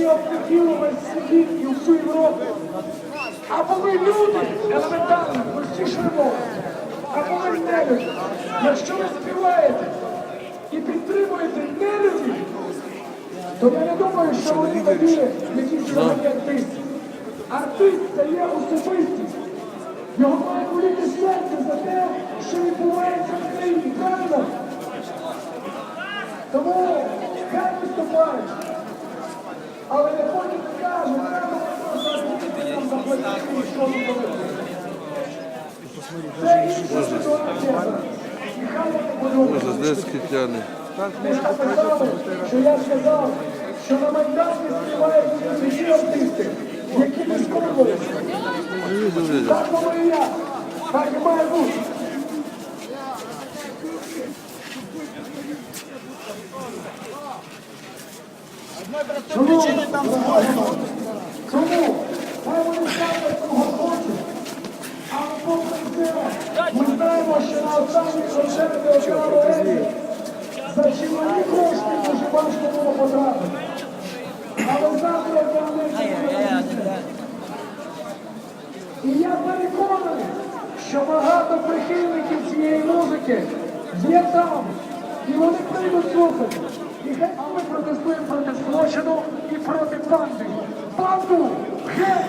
які весь світ і всю Європу. Або ви люди, елементарно, простіше мови, або ви нелюди. Якщо ви співаєте і підтримуєте нелюдів, то я не думаю, що вони такі, які сьогодні артисти. Артист це є особистість. Його має боліти серце за те, що відбувається в країні, правильно? Тому хай виступають. Але не потім просто нам заплатити і що я сказав, що на Майдані співають всі артисти, які не скорилися. Так і я. Так і має бути. Чому? Чому? Хай вони ставлять кого хочуть. Але попри це, ми знаємо, що на останній концерті Океану Ельзи за чималі кошти дуже важко було потрапити. Але завтра Ельзи і я переконаний, що багато прихильників цієї музики є там, і вони прийдуть слухати. Хай ми протестуємо проти злочину і проти банди. Банду! Геть!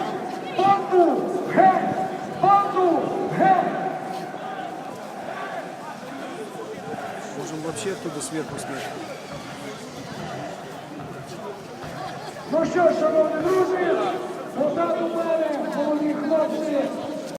Банду! Геть! Банду! Геть! Можем вообще оттуда сверху снять. Ну що, шановні друзі,